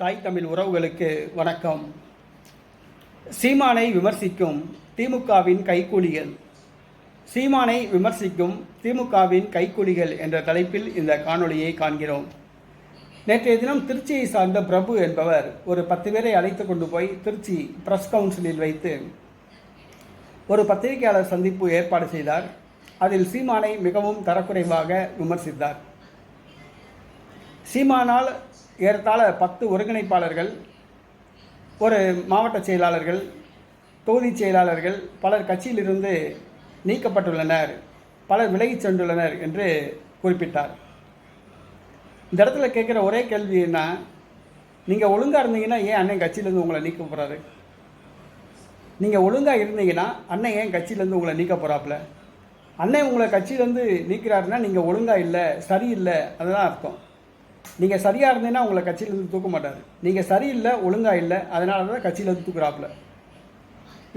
தாய் தமிழ் உறவுகளுக்கு வணக்கம். சீமானை விமர்சிக்கும் திமுகவின் கைக்கூலிகள். சீமானை விமர்சிக்கும் திமுகவின் கைக்கூலிகள் என்ற தலைப்பில் இந்த காணொளியை காண்கிறோம். நேற்றைய தினம் திருச்சியை சார்ந்த பிரபு என்பவர் ஒரு பத்து பேரை அழைத்து கொண்டு போய் திருச்சி பிரஸ் கவுன்சிலில் வைத்து ஒரு பத்திரிகையாளர் சந்திப்பு ஏற்பாடு செய்தார். அதில் சீமானை மிகவும் தரக்குறைவாக விமர்சித்தார். சீமானால் ஏறத்தாழ பத்து ஒருங்கிணைப்பாளர்கள் ஒரு மாவட்ட செயலாளர்கள் தொகுதி செயலாளர்கள் பலர் கட்சியிலிருந்து நீக்கப்பட்டுள்ளனர் பலர் விலகிச் சென்றுள்ளனர் என்று குறிப்பிட்டார். இந்த இடத்துல கேட்குற ஒரே கேள்வி என்ன? நீங்கள் ஒழுங்காக இருந்தீங்கன்னா ஏன் அண்ணன் கட்சியிலேருந்து உங்களை நீக்க போகிறாரு நீங்கள் ஒழுங்காக இருந்தீங்கன்னா அண்ணன் ஏன் கட்சியிலேருந்து உங்களை நீக்க போகிறாப்புல அண்ணன் உங்களை கட்சியிலேருந்து நீக்கிறாருன்னா நீங்கள் ஒழுங்காக இல்லை சரியில்லை அதுதான் அர்த்தம். நீங்கள் சரியாக இருந்தீங்கன்னா உங்களை கட்சியிலேருந்து தூக்க மாட்டார். நீங்கள் சரியில்லை ஒழுங்காக இல்லை அதனால தான் கட்சியிலேருந்து தூக்குறாப்புல.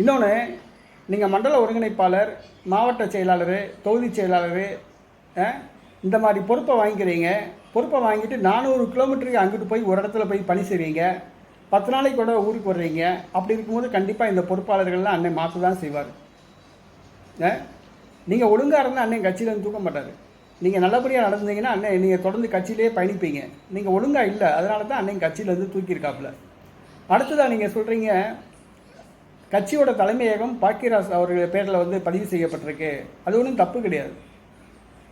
இன்னொன்று நீங்கள் மண்டல ஒருங்கிணைப்பாளர் மாவட்ட செயலாளர் தொகுதி செயலாளர் இந்த மாதிரி பொறுப்பை வாங்கிக்கிறீங்க. பொறுப்பை வாங்கிட்டு நானூறு கிலோமீட்டருக்கு அங்கிட்டு போய் ஒரு இடத்துல போய் பணி செய்கிறீங்க பத்து நாளைக்கு கூட ஊருக்கு வர்றீங்க. அப்படி இருக்கும்போது கண்டிப்பாக இந்த பொறுப்பாளர்கள்லாம் அன்னை மாற்ற தான் செய்வார் நீங்கள் ஒழுங்காக இருந்தால் அண்ணன் கட்சியிலேருந்து தூக்க மாட்டார். நீங்கள் நல்லபடியாக நடந்தீங்கன்னா அண்ணன் நீங்கள் தொடர்ந்து கட்சியிலே பயணிப்பீங்க. நீங்கள் ஒழுங்காக இல்லை. அதனால தான் அண்ணன் கட்சியிலேருந்து தூக்கியிருக்காப்புல. அடுத்ததாக நீங்கள் சொல்கிறீங்க கட்சியோட தலைமையகம் பாக்கியராஜ் அவர்கள் பேரில் வந்து பதிவு செய்யப்பட்டிருக்கு. அது ஒன்றும் தப்பு கிடையாது.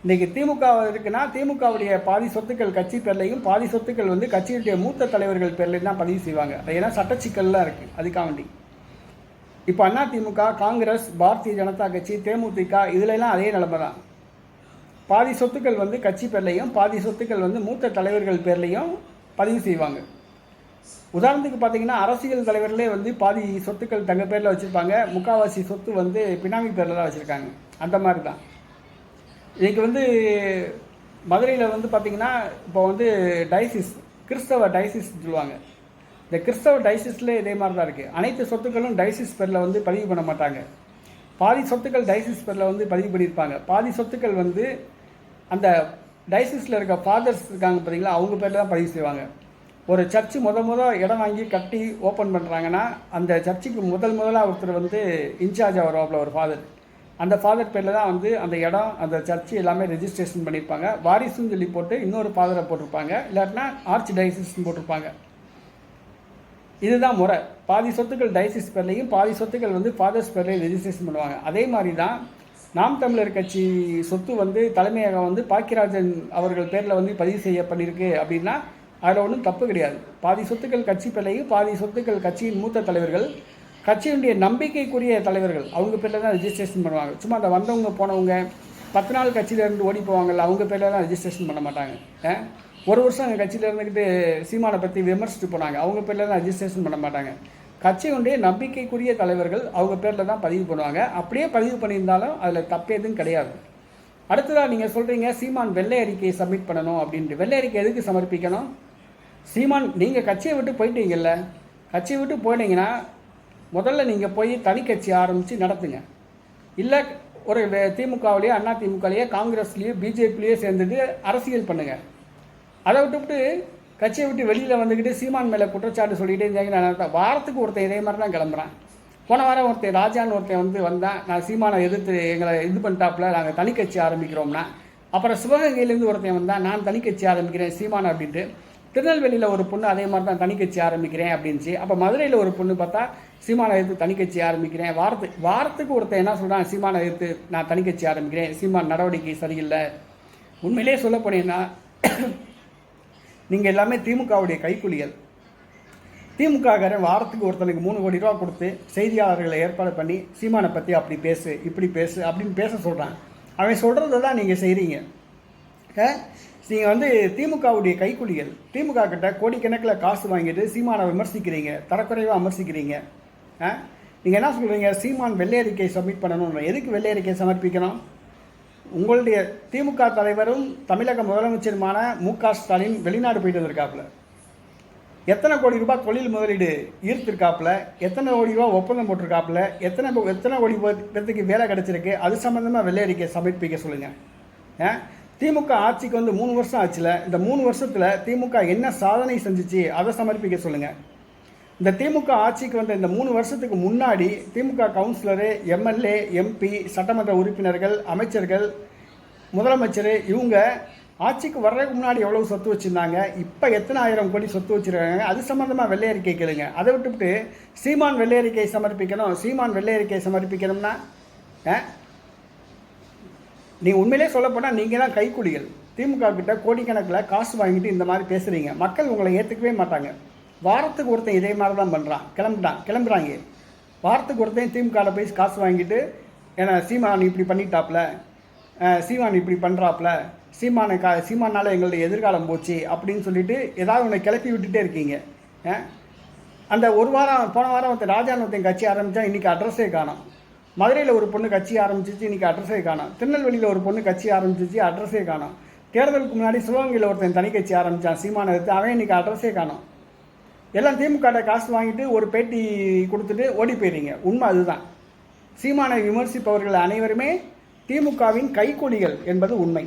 இன்றைக்கி திமுக இருக்குன்னா திமுகவுடைய பாதி சொத்துக்கள் கட்சி பேர்லையும் பாதி சொத்துக்கள் வந்து கட்சியுடைய மூத்த தலைவர்கள் பேர்லையும் தான் பதிவு செய்வாங்க. அது ஏன்னா சட்டச்சிக்கல்லாம் இருக்குது அதுக்காக வேண்டி இப்போ அண்ணா திமுக காங்கிரஸ் பாரதிய ஜனதா கட்சி தேமுதிக இதுலெல்லாம் அதே நிலைமை தான். பாதி சொத்துக்கள் வந்து கட்சி பேர்லையும் பாதி சொத்துக்கள் வந்து மூத்த தலைவர்கள் பேர்லையும் பதிவு செய்வாங்க. உதாரணத்துக்கு பார்த்தீங்கன்னா அரசியல் தலைவர்களே வந்து பாதி சொத்துக்கள் தங்க பேரில் வச்சுருப்பாங்க. முக்காவாசி சொத்து வந்து பினாமி பேரில் தான் வச்சுருக்காங்க. அந்த மாதிரி தான் இன்றைக்கி வந்து மதுரையில் வந்து பார்த்தீங்கன்னா இப்போ வந்து டைசிஸ் கிறிஸ்தவ டைசிஸ் சொல்லுவாங்க. இந்த கிறிஸ்தவ டைசிஸில் இதே மாதிரி தான் இருக்குது அனைத்து சொத்துக்களும் டைசிஸ் பேரில் வந்து பதிவு பண்ண மாட்டாங்க. பாதி சொத்துக்கள் டைசிஸ் பேரில் வந்து பதிவு பண்ணியிருப்பாங்க. பாதி சொத்துக்கள் வந்து அந்த டைசிஸில் இருக்க ஃபாதர்ஸ் இருக்காங்க பார்த்தீங்களா அவங்க பேரில் தான் பதிவு செய்வாங்க. ஒரு சர்ச்சு முத முத இடம் வாங்கி கட்டி ஓப்பன் பண்ணுறாங்கன்னா அந்த சர்ச்சுக்கு முதல் முதலாக ஒருத்தர் வந்து இன்சார்ஜ் வருவாப்புல ஒரு ஃபாதர். அந்த ஃபாதர் பேரில் தான் வந்து அந்த இடம் அந்த சர்ச்சு எல்லாமே ரெஜிஸ்ட்ரேஷன் பண்ணியிருப்பாங்க வாரிசுன்னு சொல்லி போட்டு இன்னொரு ஃபாதரை போட்டிருப்பாங்க. இல்லாட்டினா ஆர்ச் டைசிஸ்ன்னு போட்டிருப்பாங்க. இதுதான் முறை. பாதி சொத்துக்கள் டைசிஸ் பேர்லையும் பாதி சொத்துக்கள் வந்து ஃபாதர்ஸ் பேர்லையும் ரெஜிஸ்ட்ரேஷன் பண்ணுவாங்க. அதே மாதிரி தான் நாம் தமிழர் கட்சி சொத்து வந்து தலைமையகம் வந்து பாக்கியராஜன் அவர்கள் பேரில் வந்து பதிவு செய்யப்பட்டிருக்கு அப்படின்னா அதில் ஒன்றும் தப்பு கிடையாது. பாதி சொத்துக்கள் கட்சி பிள்ளையும் பாதி சொத்துக்கள் கட்சியின் மூத்த தலைவர்கள் கட்சியினுடைய நம்பிக்கைக்குரிய தலைவர்கள் அவங்க பேரில் தான் ரிஜிஸ்ட்ரேஷன் பண்ணுவாங்க. சும்மா அந்த வந்தவங்க போனவங்க பத்து நாள் கட்சியிலேருந்து ஓடி போவாங்கல்ல அவங்க பேரில் தான் ரிஜிஸ்ட்ரேஷன் பண்ண மாட்டாங்க. ஒரு வருஷம் அங்கே கட்சியில் இருந்துக்கிட்டு சீமானை பற்றி விமர்சித்து போனாங்க. அவங்க பேரில் தான் ரிஜிஸ்ட்ரேஷன் பண்ண மாட்டாங்க. கட்சியுடைய நம்பிக்கைக்குரிய தலைவர்கள் அவங்க பேரில் தான் பதிவு பண்ணுவாங்க. அப்படியே பதிவு பண்ணியிருந்தாலும் அதில் தப்பு எதுவும் கிடையாது. அடுத்ததாக நீங்கள் சொல்கிறீங்க சீமான் வெள்ளை அறிக்கையை சப்மிட் பண்ணணும் அப்படின்ட்டு. வெள்ளை அறிக்கை எதுக்கு சமர்ப்பிக்கணும்? சீமான் நீங்கள் கட்சியை விட்டு போயிட்டீங்கல்ல. கட்சியை விட்டு போயிட்டீங்கன்னா முதல்ல நீங்கள் போய் தனி கட்சி ஆரம்பித்து நடத்துங்க. இல்லை ஒரு வே- திமுகவிலேயோ அண்ணா திமுகலையோ காங்கிரஸ்லேயோ பிஜேபிலேயோ சேர்ந்துட்டு அரசியல் பண்ணுங்கள் அதை விட்டுவிட்டு கட்சியை விட்டு வெளியில் வந்துக்கிட்டு சீமான் மேலே குற்றச்சாட்டு சொல்லிகிட்டே இருந்தாங்க. நான் வாரத்துக்கு ஒருத்தன் இதே மாதிரி தான் கிளம்புறான். போன வாரம் ஒருத்தன் ராஜான்னு ஒருத்தன் வந்து வந்தான். நான் சீமானை எதிர்த்து எங்களை இது பண்ணிட்டாப்புல நாங்கள் தனி கட்சி ஆரம்பிக்கிறோம்னா. அப்புறம் சிவகங்கையிலேருந்து ஒருத்தன் வந்தான். நான் தனி கட்சி ஆரம்பிக்கிறேன் சீமான் அப்படின்ட்டு. திருநெல்வேலியில் ஒரு பொண்ணு அதே மாதிரி தான் தனி கட்சி ஆரம்பிக்கிறேன் அப்படின்ச்சு. அப்போ மதுரையில் ஒரு பொண்ணு பார்த்தா சீமானை எதிர்த்து தனி கட்சி ஆரம்பிக்கிறேன். வாரத்துக்கு வாரத்துக்கு ஒருத்தன் என்ன சொல்கிறான் சீமானை எதிர்த்து நான் தனி கட்சி ஆரம்பிக்கிறேன். சீமான் நடவடிக்கை சரியில்லை. உண்மையிலே சொல்ல போனேன்னா நீங்கள் எல்லாமே திமுகவுடைய கைக்குலிகள் திமுககாரன் வாரத்துக்கு ஒருத்தனுக்கு மூணு கோடி ரூபா கொடுத்து செய்தியாளர்களை ஏற்பாடு பண்ணி சீமானை பற்றி அப்படி பேசு இப்படி பேசு அப்படின்னு பேச சொல்கிறான் அவன் சொல்கிறத தான் நீங்கள் செய்கிறீங்க நீங்கள் வந்து திமுகவுடைய கைக்குலிகள் திமுக கிட்ட கோடிக்கணக்கில் காசு வாங்கிட்டு சீமானை விமர்சிக்கிறீங்க தரக்குறைவாக விமர்சிக்கிறீங்க. நீங்கள் என்ன சொல்கிறீங்க சீமான் வெள்ளை அறிக்கை சப்மிட் பண்ணணும் எதுக்கு வெள்ளை அறிக்கை சமர்ப்பிக்கணும்? உங்களுடைய திமுக தலைவரும் தமிழக முதலமைச்சருமான மு க ஸ்டாலின் வெளிநாடு போயிட்டு வந்திருக்காப்புல. எத்தனை கோடி ரூபாய் தொழில் முதலீடு ஈர்த்திருக்காப்புல? எத்தனை கோடி ரூபாய் ஒப்பந்தம் போட்டிருக்காப்புல? எத்தனை எத்தனை கோடி பேர்த்துக்கு வேலை கிடச்சிருக்கு? அது சம்மந்தமாக வெள்ளை சமர்ப்பிக்க சொல்லுங்கள் திமுக ஆட்சிக்கு வந்து மூணு வருஷம் ஆச்சுல. இந்த மூணு வருஷத்தில் திமுக என்ன சாதனை செஞ்சுச்சு? அதை சமர்ப்பிக்க சொல்லுங்கள் இந்த திமுக ஆட்சிக்கு வந்த இந்த மூணு வருஷத்துக்கு முன்னாடி திமுக கவுன்சிலரு எம்எல்ஏ எம்பி சட்டமன்ற உறுப்பினர்கள் அமைச்சர்கள் முதலமைச்சர் இவங்க ஆட்சிக்கு வர்றதுக்கு முன்னாடி எவ்வளவு சொத்து வச்சுருந்தாங்க இப்போ எத்தனை ஆயிரம் கோடி சொத்து வச்சுருக்காங்க அது சம்மந்தமாக வெள்ளை அறிக்கை கேளுங்க. அதை விட்டுவிட்டு சீமான் வெள்ளை அறிக்கை சமர்ப்பிக்கணும் சீமான் வெள்ளை அறிக்கை சமர்ப்பிக்கணும்னா நீ நீங்கள் உண்மையிலே சொல்லப்போனால் நீங்கள் தான் கைக்குலிகள். திமுக கிட்ட கோடிக்கணக்கில் காசு வாங்கிட்டு இந்த மாதிரி பேசுகிறீங்க மக்கள் உங்களை ஏற்றுக்கவே மாட்டாங்க. வாரத்துக்கு ஒருத்தன் இதே மாதிரி தான் பண்ணுறான் கிளம்பிட்டான். கிளம்புறாங்க. வாரத்துக்கு ஒருத்தன் திமுகவில் போய் காசு வாங்கிட்டு ஏன்னா சீமான் இப்படி பண்ணிட்டாப்ல. சீமான் இப்படி பண்ணுறாப்ல சீமானை கா சீமானால் எங்களுடைய எதிர்காலம் போச்சு அப்படின்னு சொல்லிட்டு ஏதாவது ஒன்று கிளப்பி விட்டுட்டே இருக்கீங்க. அந்த ஒரு வாரம் போன வாரம் ஒருத்தன் ராஜான் ஒருத்தன் கட்சி ஆரம்பித்தா இன்றைக்கி அட்ரஸே காணும். மதுரையில் ஒரு பொண்ணு கட்சி ஆரம்பிச்சிச்சு இன்றைக்கி அட்ரஸே காணும். திருநெல்வேலியில் ஒரு பொண்ணு கட்சி ஆரம்பிச்சிச்சு அட்ரஸே காணும். தேர்தலுக்கு முன்னாடி சிவகங்கையில் ஒருத்தன் தனி கட்சி ஆரம்பித்தான் சீமான எடுத்து அவன் இன்றைக்கி அட்ரஸே காணும். எல்லாம் திமுக காசு வாங்கிட்டு ஒரு பேட்டி கொடுத்துட்டு ஓடி போயிடுறீங்க. உண்மை அதுதான். சீமானை விமர்சிப்பவர்கள் அனைவருமே திமுகவின் கைக்கூலிகள் என்பது உண்மை.